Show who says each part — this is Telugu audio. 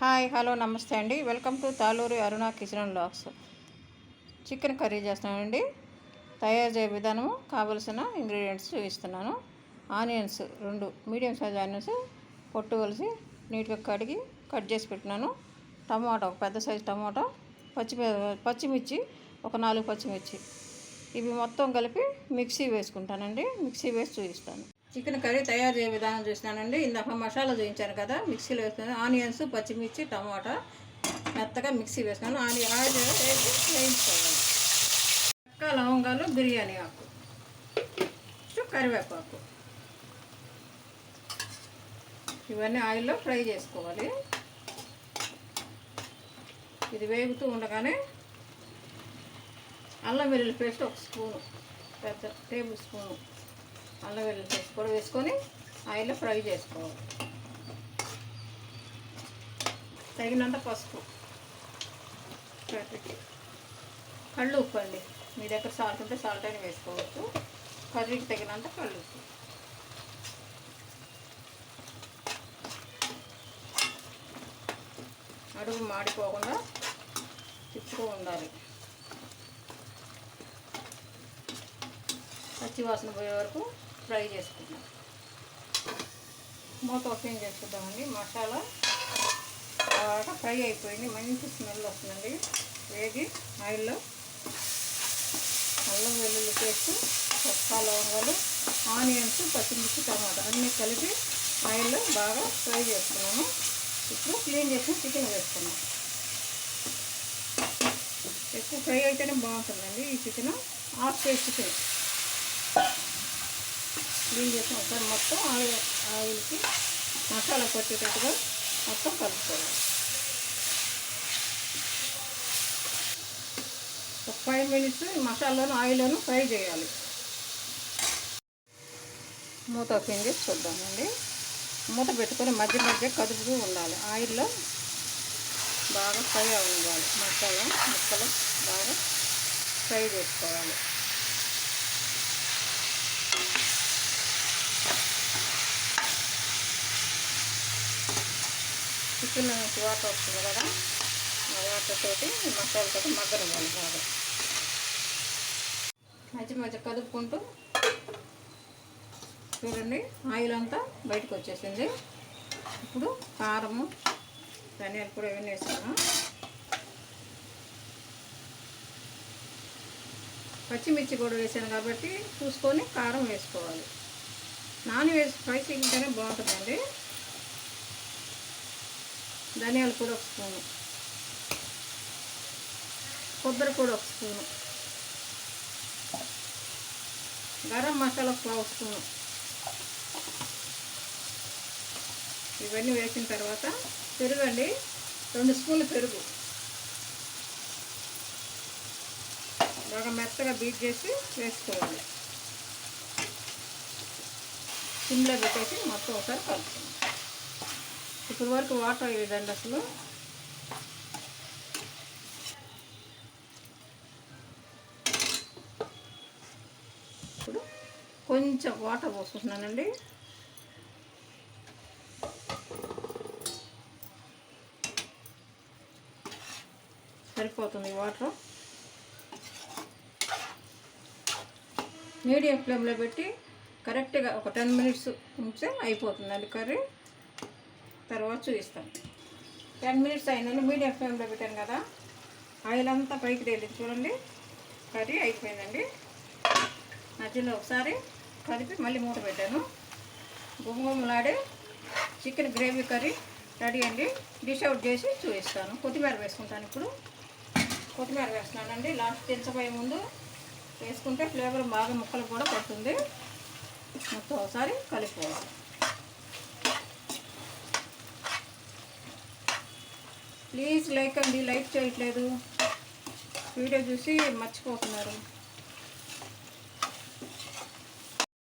Speaker 1: హాయ్ హలో నమస్తే అండి. Welcome to Taluri Aruna kitchen lakhs chicken curry చేస్తున్నానండి. తయారు చేయ విధానము కావలసిన ఇంగ్రీడియంట్స్ చూపిస్తున్నాను. ఆనియన్స్ రెండు మీడియం సైజ్ ఆనియన్స్ పొట్టు కలిసి నీట్గా కడిగి కట్ చేసి పెట్టినాను. టమాటా ఒక పెద్ద సైజు టమాటా పచ్చి పచ్చిమిర్చి ఒక నాలుగు పచ్చిమిర్చి. ఇవి మొత్తం కలిపి మిక్సీ వేసుకుంటానండి. మిక్సీ వేసి చూపిస్తాను. చికెన్ కర్రీ తయారు చేయ విధానం చూసినానండి. ఇందాక మసాలా చూపించాను కదా మిక్సీలో వేసుకున్నాను. ఆనియన్స్ పచ్చిమిర్చి టమాటా మెత్తగా మిక్సీ వేసుకున్నాను. ఆనియన్ ఆయిల్ వేసి వేయించుకోవాలి. చక్క లవంగాలు బిర్యానీ ఆకు. కరివేపాకు. ఇవన్నీ ఆయిల్లో ఫ్రై చేసుకోవాలి. ఇది వేగుతూ ఉండగానే అల్లం వెల్లుల్లి పేస్ట్ ఒక స్పూను పెద్ద టేబుల్ స్పూను. అల్లం వెల్లుల్లి కూడా వేసుకొని ఆయిల్లో ఫ్రై చేసుకోవాలి. తగినంత పసుపు. కర్రీకి కళ్ళు ఉప్పు అండి మీ దగ్గర సాల్ట్ ఉంటే సాల్ట్ అయినా వేసుకోవచ్చు. కర్రీకి తగినంత కళ్ళు ఉప్పు. అడుగు మాడిపోకుండా తిప్పుతూ ఉండాలి. పచ్చి వాసన పోయే వరకు ఫ్రై చేసుకుందాం. మూత ఓపెన్ చేసుకుందామండి మసాలా బాగా ఫ్రై అయిపోయింది. మంచి స్మెల్ వస్తుందండి. వేగి ఆయిల్లో అల్లం వెల్లుల్లి పేస్ట్ చొక్కా లవంగాలు ఆనియన్స్ పచ్చిమిర్చి టమాటా అన్నీ కలిపి ఆయిల్లో బాగా ఫ్రై చేసుకున్నాము ఇప్పుడు క్లీన్ చేసిన చికెన్ వేసుకున్నాం ఎక్కువ ఫ్రై అయితేనే బాగుంటుందండి ఈ chicken. Half KG chicken clean చేసిన ఒకసారి మొత్తం ఆయిల్ ఆయిల్కి మసాలా పట్టేటట్టుగా మొత్తం కలుపుకోవాలి. ఒక ఫైవ్ మినిట్స్ మసాలాను ఆయిల్ను ఫ్రై చేయాలి. మూత ఓపెన్ చేసి చూద్దామండి. మూత పెట్టుకొని మధ్య మధ్య కదుపుతూ ఉండాలి. ఆయిల్లో బాగా ఫ్రై అవ్వాలి. మసాలా ముక్కలు బాగా ఫ్రై చేసుకోవాలి. చికెన్ వాటర్ వస్తుంది కదా ఆ వాటర్ తోటి మసాలాతో మగ్గనివ్వాలి బాగా. మధ్య మధ్య కదుపుకుంటూ చూడండి ఆయిల్ అంతా బయటకు వచ్చేసింది. ఇప్పుడు కారము ధనియాలు కూడా ఇవన్నీ వేసాము పచ్చిమిర్చి కూడా వేసాను కాబట్టి చూసుకొని కారం వేసుకోవాలి. నాన్ వేసి స్పైసీ ఉంటేనే బాగుంటుందండి. ధనియాలు కూడా ఒక స్పూను. కొబ్బరి కూడా ఒక స్పూను. గరం మసాలా ఒక స్పూను. ఇవన్నీ వేసిన తర్వాత పెరుగు అండి రెండు స్పూన్లు పెరుగు. బాగా మెత్తగా బీట్ చేసి వేసుకోవాలి. సిమ్లో పెట్టేసి మొత్తం ఒకసారి కలుపుకోండి ఇప్పుడు వరకు వాటర్ వేయడండి అసలు. ఇప్పుడు కొంచెం వాటర్ పోసుకుంటున్నానండి. సరిపోతుంది వాటర్. మీడియం ఫ్లేమ్లో పెట్టి కరెక్ట్గా ఒక టెన్ మినిట్స్ ఉంచితే అయిపోతుందండి కర్రీ. తర్వాత చూపిస్తాను టెన్ మినిట్స్ అయిన మీడియం ఫ్లేమ్లో పెట్టాను కదా ఆయిల్ అంతా పైకి తేలింది చూడండి. కర్రీ అయిపోయిందండి. మధ్యలో ఒకసారి కలిపి మళ్ళీ మూట పెట్టాను. గుమ్మగుమ్మలాడే చికెన్ గ్రేవీ కర్రీ రెడీ అండి. డిష్ అవుట్ చేసి చూపిస్తాను. కొత్తిమీర వేసుకుంటాను ఇప్పుడు. కొత్తిమీర వేస్తున్నానండి. లాస్ట్ దించబోయే ముందు వేసుకుంటే ఫ్లేవర్ బాగా ముక్కలు కూడా పడుతుంది. మొత్తం ఒకసారి కలిపిపోవాలి ప్లీజ్ లైక్ అండి లైక్ చేయట్లేదు. వీడియో చూసి మర్చిపోతున్నారు.